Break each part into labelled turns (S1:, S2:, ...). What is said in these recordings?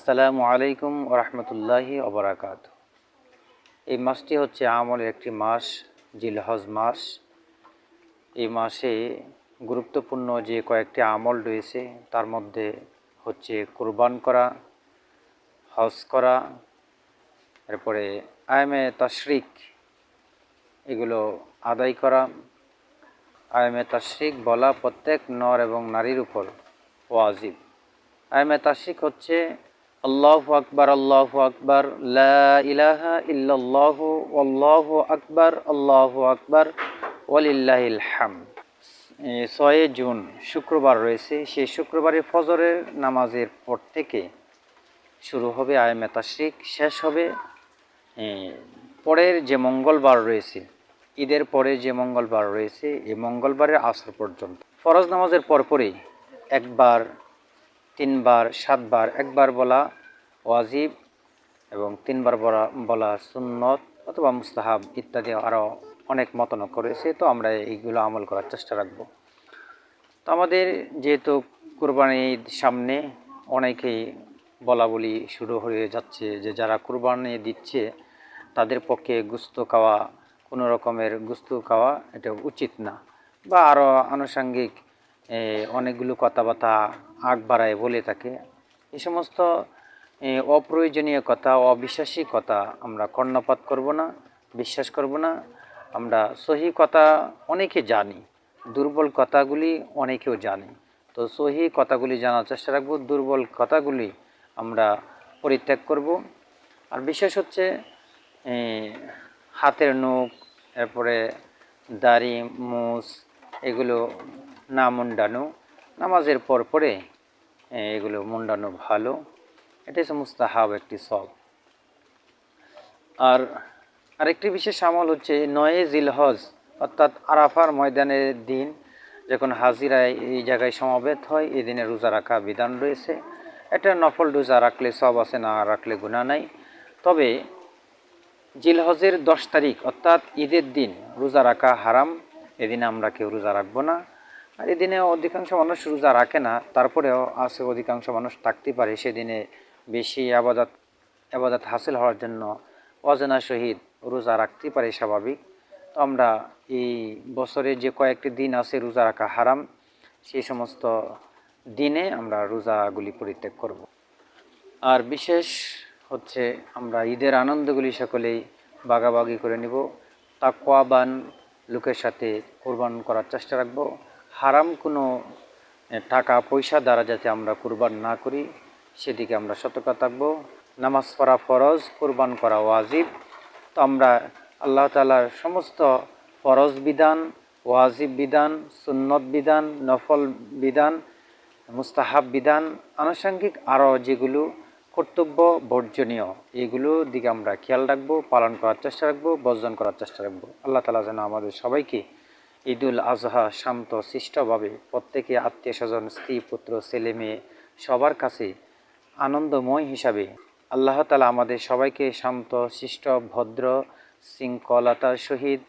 S1: আসসালামু আলাইকুম ওরহমতুল্লাহি অবরাকাত এই মাসটি হচ্ছে আমলের একটি মাস, জিলহজ মাস। এই মাসে গুরুত্বপূর্ণ যে কয়েকটি আমল রয়েছে, তার মধ্যে হচ্ছে কোরবান করা, হজ করা, এরপরে আয়মে তশরিক, এগুলো আদায় করা। আয়মে তশরিক বলা প্রত্যেক নর এবং নারীর উপর ওয়াজিব। আয়মে তাশিক হচ্ছে আল্লাহ আকবর আল্লাহ আকবর ইলাহা ইল্লাল্লাহ আল্লাহ আকবর আল্লাহ আকবর, ওয়ালিল্লাহিল হাম ছয় জুন শুক্রবার রয়েছে। সেই শুক্রবারে ফজরের নামাজের পর থেকে শুরু হবে আয়মে তাশরিক শেষ হবে পরের যে মঙ্গলবার রয়েছে, ঈদের পরে যে মঙ্গলবার রয়েছে, এই মঙ্গলবারের আসর পর্যন্ত। ফরজ নামাজের পরপরই একবার তিনবার, সাতবার, একবার বলা ওয়াজিব এবং তিনবার বলা বলা সুন্নত অথবা মুস্তাহাব ইত্যাদি আরও অনেক মতন করেছে, তো আমরা এইগুলো আমল করার চেষ্টা রাখব। তো আমাদের যেহেতু কোরবানির সামনে, অনেকেই বলা বলি শুরু হয়ে যাচ্ছে যে যারা কোরবানি দিচ্ছে, তাদের পক্ষে গুস্ত খাওয়া, কোনো রকমের গুস্ত খাওয়া এটা উচিত না। বা আরও আনুষঙ্গিক অনেকগুলো কথাবার্তা আগ বাড়ায় বলে থাকে। এই সমস্ত অপ্রয়োজনীয় কথা অবিশ্বাসী কথা আমরা কর্ণপাত করব না, বিশ্বাস করব না। আমরা সহি কথা অনেকে জানি, দুর্বল কথাগুলি অনেকেও জানি। তো সহি কথাগুলি জানার চেষ্টা রাখব, দুর্বল কথাগুলি আমরা পরিত্যাগ করব। আর বিশেষ হচ্ছে হাতের নখ, এরপরে দাড়ি, মুস, এগুলো না মুন্ডানো নামাজের পর পরে এগুলো মুন্ডানো ভালো। এটাই সমস্ত হাব একটি সব। আর আরেকটি বিশেষ আমল হচ্ছে নয়ে জিলহজ, অর্থাৎ আরাফার ময়দানের দিন, যখন হাজিরায় এই জায়গায় সমাবেত হয়, এই দিনে রোজা রাখা বিধান রয়েছে। এটা নফল রোজা রাখলে সব আছে, না রাখলে গুণা নাই। তবে জিলহজের দশ তারিখ, অর্থাৎ ঈদের দিন রোজা রাখা হারাম, এদিনে আমরা কেউ রোজা রাখব না। এদিনে অধিকাংশ মানুষ রোজা রাখে না, তারপরেও আছে অধিকাংশ মানুষ থাকতে পারে সেদিনে বেশি আবাদত আবাদত হাসিল হওয়ার জন্য অজানা সহিত রোজা রাখতে পারে স্বাভাবিক। তো আমরা এই বছরে যে কয়েকটি দিন আছে রোজা রাখা হারাম সেই সমস্ত দিনে আমরা রোজাগুলি পরিত্যাগ করব। আর বিশেষ হচ্ছে আমরা ঈদের আনন্দগুলি সকলেই বাগাবাগি করে নিব। তাকওয়াবান লোকের সাথে কোরবান করার চেষ্টা রাখব। হারাম কোনো টাকা, পয়সা দ্বারা যাতে আমরা কুরবান না করি, সেদিকে আমরা সতর্ক থাকব। নামাজ পড়া ফরজ, কোরবান করা ওয়াজিব। তো আমরা আল্লাহ তালার সমস্ত ফরজ বিধান, ওয়াজিব বিধান, সুন্নত বিধান, নফল বিধান, মুস্তাহাব বিধান, আনুষঙ্গিক আরও যেগুলো কর্তব্য, বর্জনীয়, এগুলো দিকে আমরা খেয়াল রাখব, পালন করার চেষ্টা রাখব, বর্জন করার চেষ্টা রাখব। আল্লাহ তালা যেন আমাদের সবাইকে ঈদুল আজহা শান্ত সৃষ্টভাবে প্রত্যেকে আত্মীয় স্বজন, স্ত্রী, পুত্র, ছেলে মেয়ে সবার কাছে আনন্দময় হিসাবে আল্লাহ তালা আমাদের সবাইকে শান্ত, শিষ্ট, ভদ্র, শৃঙ্খলতার সহিত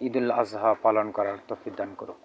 S1: ঈদুল আজহা পালন করার তফিদান করুক।